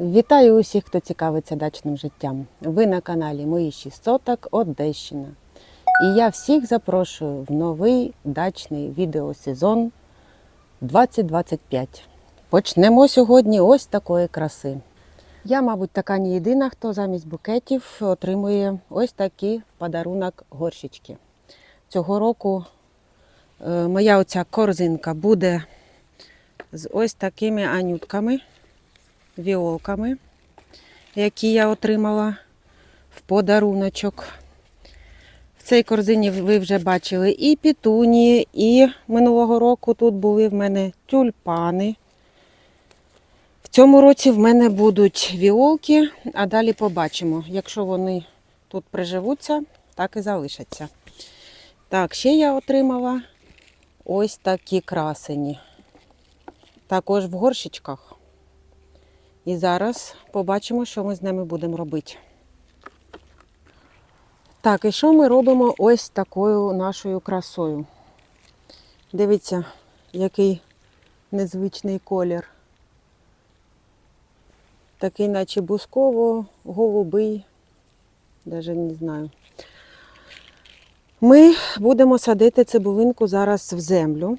Вітаю усіх, хто цікавиться дачним життям. Ви на каналі Мої 6 соток Одещина. І я всіх запрошую в новий дачний відеосезон 2025. Почнемо сьогодні ось такої краси. Я, мабуть, така не єдина, хто замість букетів отримує ось такий подарунок горщички. Цього року е, моя оця корзинка буде з ось такими анютками віолками, які я отримала в подаруночок. В цій корзині ви вже бачили і пітунії, і минулого року тут були в мене тюльпани. В цьому році в мене будуть віолки, а далі побачимо. Якщо вони тут приживуться, так і залишаться. Так, ще я отримала ось такі красені. Також в горщичках. І зараз побачимо, що ми з ними будемо робити. Так, і що ми робимо ось такою нашою красою? Дивіться, який незвичний колір. Такий, наче бусково-голубий, навіть не знаю. Ми будемо садити цибулинку зараз в землю.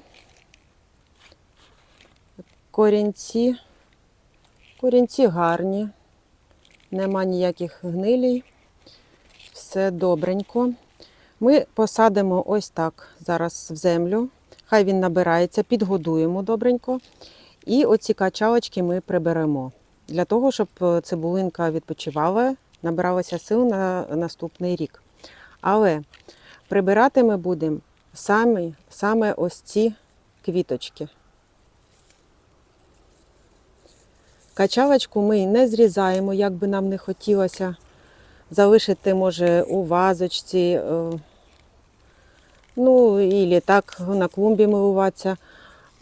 Корінці Корінці гарні, нема ніяких гнилій, все добренько. Ми посадимо ось так зараз в землю. Хай він набирається, підгодуємо добренько. І оці качалочки ми приберемо для того, щоб цибулинка відпочивала, набиралася сил на наступний рік. Але прибирати ми будемо саме ось ці квіточки. Качалочку ми не зрізаємо, як би нам не хотілося. Залишити, може, у вазочці, е, ну, і так на клумбі милуватися.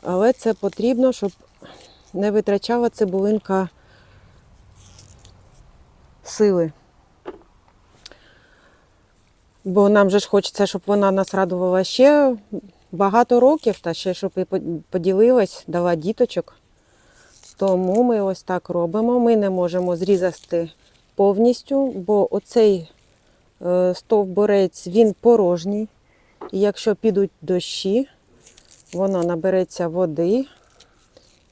Але це потрібно, щоб не витрачала цибулинка сили. Бо нам же ж хочеться, щоб вона нас радувала ще багато років, та ще щоб і поділилась, дала діточок. Тому ми ось так робимо. Ми не можемо зрізати повністю, бо оцей е, стовбурець він порожній. І якщо підуть дощі, воно набереться води,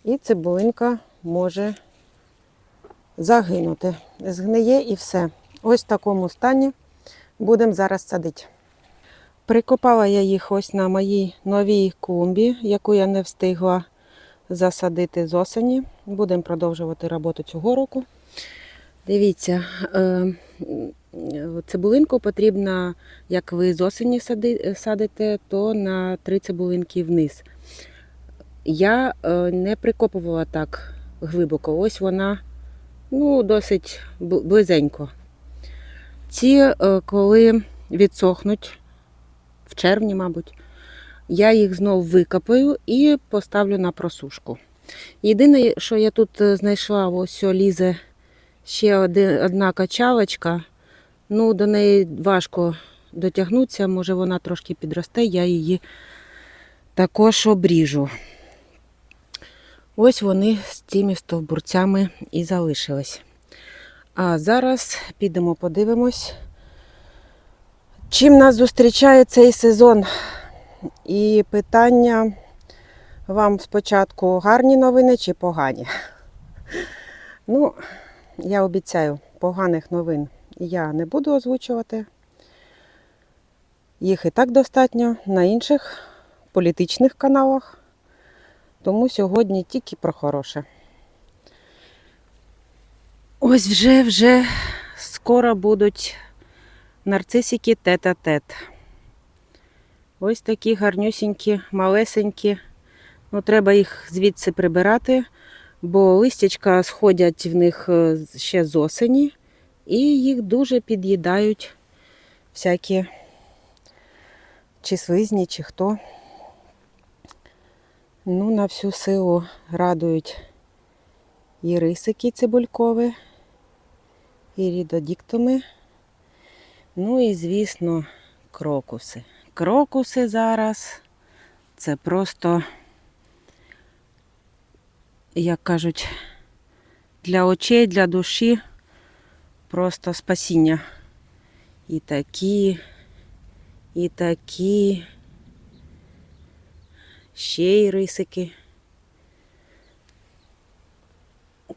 і цибулинка може загинути. Згниє і все. Ось в такому стані будемо зараз садити. Прикопала я їх ось на моїй новій клумбі, яку я не встигла засадити з осені. Будемо продовжувати роботу цього року. Дивіться, е, цибулинку потрібно, як ви з осені садите, то на три цибулинки вниз. Я е, не прикопувала так глибоко. Ось вона ну, досить близенько. Ці, е, коли відсохнуть, в червні, мабуть, я їх знов викопаю і поставлю на просушку. Єдине, що я тут е, знайшла, ось лізе ще одна качалочка. Ну, До неї важко дотягнутися, може вона трошки підросте, я її також обріжу. Ось вони з цими стовбурцями і залишились. А зараз підемо подивимось, чим нас зустрічає цей сезон. І питання вам спочатку гарні новини чи погані? Ну, я обіцяю, поганих новин я не буду озвучувати. Їх і так достатньо на інших політичних каналах. Тому сьогодні тільки про хороше. Ось вже вже скоро будуть нарцисики тет-а-тет. -тет. Ось такі гарнюсінькі, малесенькі. Ну, Треба їх звідси прибирати, бо листячка сходять в них е, ще з осені, і їх дуже під'їдають всякі чи слизні, чи хто. Ну, на всю силу радують і рисики цибулькові, і рідодіктоми. Ну і, звісно, крокуси крокуси зараз. Це просто, як кажуть, для очей, для душі просто спасіння. І такі, і такі, ще й рисики.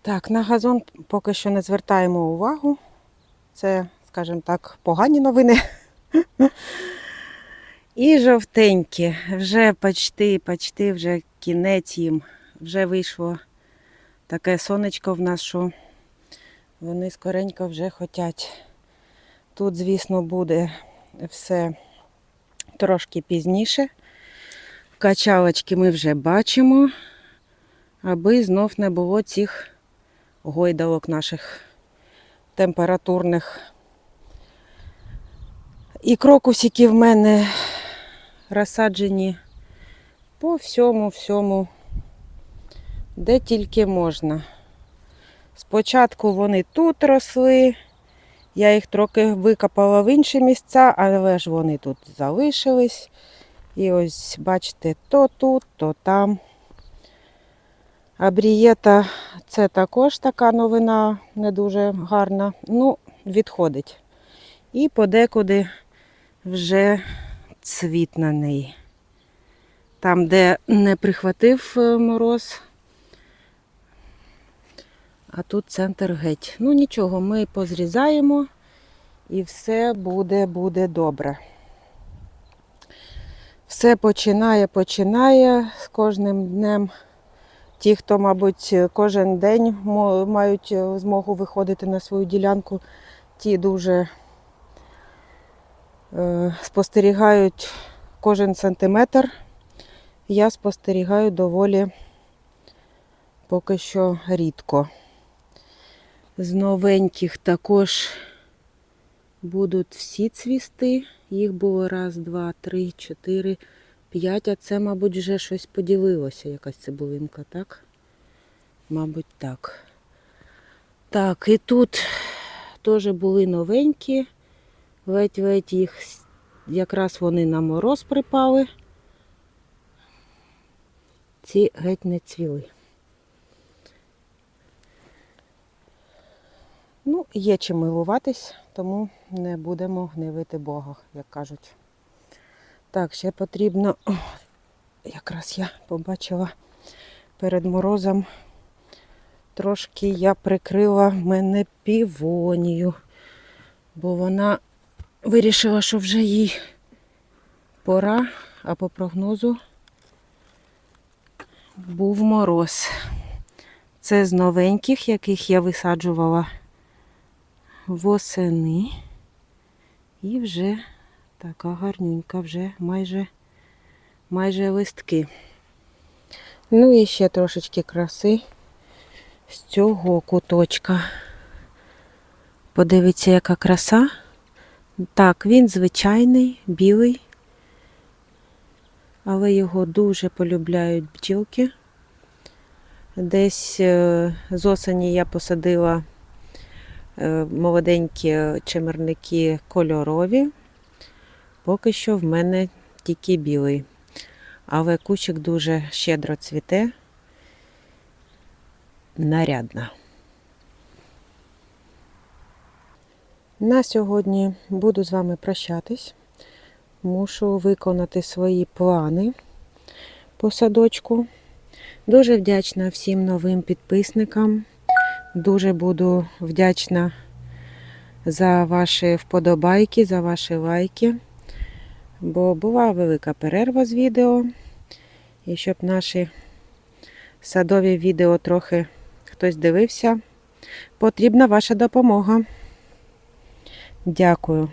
Так, на газон поки що не звертаємо увагу. Це, скажімо так, погані новини. І жовтенькі, вже почти, почти вже кінець їм. Вже вийшло таке сонечко в нас, що вони скоренько вже хотять. Тут, звісно, буде все трошки пізніше. Качалочки ми вже бачимо, аби знов не було цих гойдалок наших температурних. І крокусики в мене розсаджені по всьому, всьому, де тільки можна. Спочатку вони тут росли, я їх трохи викопала в інші місця, але ж вони тут залишились. І ось, бачите, то тут, то там. Абрієта це також така новина, не дуже гарна. Ну, відходить. І подекуди вже цвіт на неї. Там, де не прихватив е, мороз, а тут центр геть. Ну нічого, ми позрізаємо і все буде, буде добре. Все починає, починає з кожним днем. Ті, хто, мабуть, кожен день мають змогу виходити на свою ділянку, ті дуже е, спостерігають кожен сантиметр. Я спостерігаю доволі поки що рідко. З новеньких також будуть всі цвісти. Їх було раз, два, три, чотири, п'ять, а це, мабуть, вже щось поділилося, якась цибулинка, так? Мабуть, так. Так, і тут теж були новенькі. Ледь-ледь їх якраз вони на мороз припали. Ці геть не цвіли. Ну, є чим милуватись, тому не будемо гневити Бога, як кажуть. Так, ще потрібно, О, якраз я побачила перед морозом, трошки я прикрила в мене півонію, бо вона вирішила, що вже їй пора, а по прогнозу був мороз. Це з новеньких, яких я висаджувала восени. І вже така гарнюнька, вже майже, майже листки. Ну і ще трошечки краси з цього куточка. Подивіться, яка краса. Так, він звичайний, білий, але його дуже полюбляють бджілки. Десь е, з осені я посадила молоденькі чимерники кольорові. Поки що в мене тільки білий. Але кущик дуже щедро цвіте. Нарядно. На сьогодні буду з вами прощатись. Мушу виконати свої плани по садочку. Дуже вдячна всім новим підписникам. Дуже буду вдячна за ваші вподобайки, за ваші лайки. Бо була велика перерва з відео. І щоб наші садові відео трохи хтось дивився, потрібна ваша допомога. Дякую.